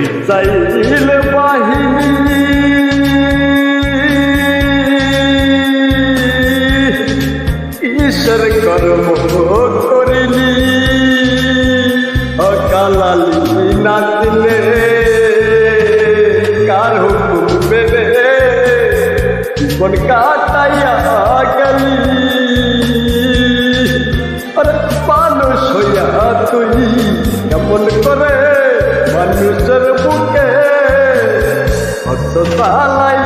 Missile বাহিনী। ঈশ্বর কর্ম করিলি। অকালালি নাচলে কার হুকুম বেড়ে জীবন কাটাইয়া হত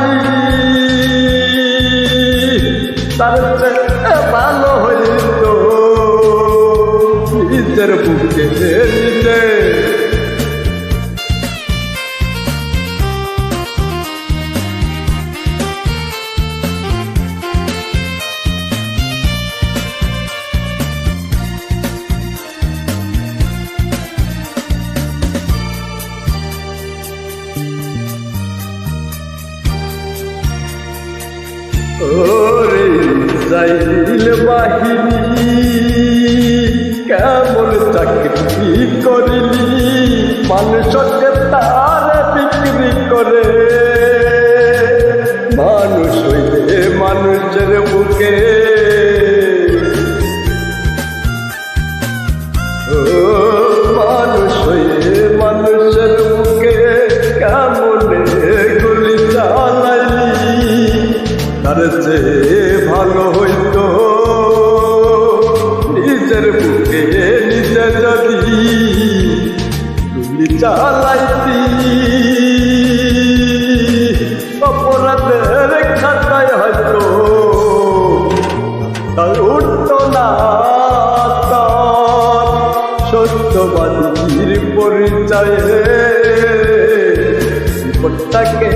ওরে ইসরাইল বাহিনী, কেমন চাকরি করিলি? মানুষকে তার বিক্রি করে। মানুষ হইলে মানুষের বুকে ও তার চেয়ে ভালো হইতো। নিজের বুকে নিজে যদি গুলি চালাইতি, অপরাধের খাতায় হয়তো তার উঠতো না সত্যবাদীর পরিচয়ে জীবনটাকে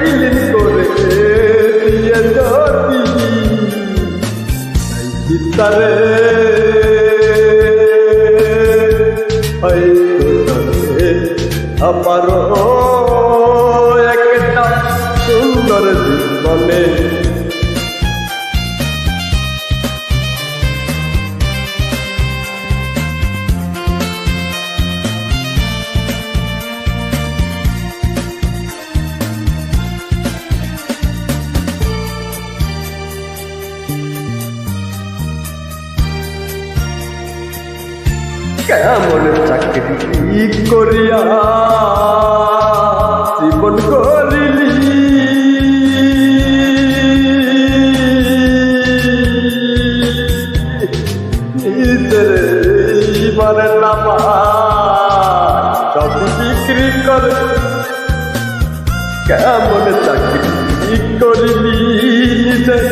বিলীন তবে আমারও একটা সুন্দর জীবনে। কেমন চাকরি করিয়া জীবন করিলি নিজের করে। কেমন চাকরি করিলি? নিজের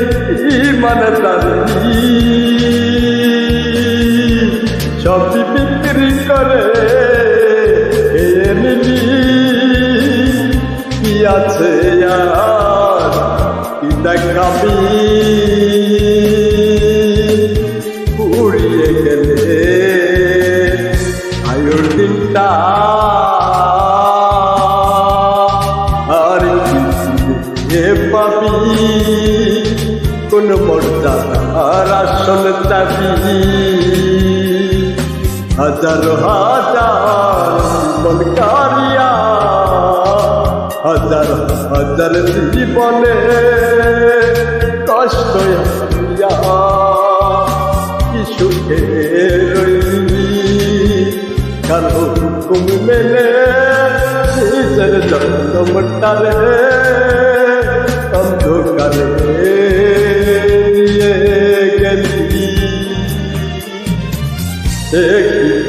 তারি আছে আর কি দেখাবি? উড়িয়ে গেলে আয়ুর দিনটা। আর কি পাবি? কোন মর্যাদার আসন চাবি? হাজার হাজার জীবনকারিয়া হাজার হাজার জীবনে কষ্ট কি সুখে কারও হুকুম মেলে নিজের জন্মটারে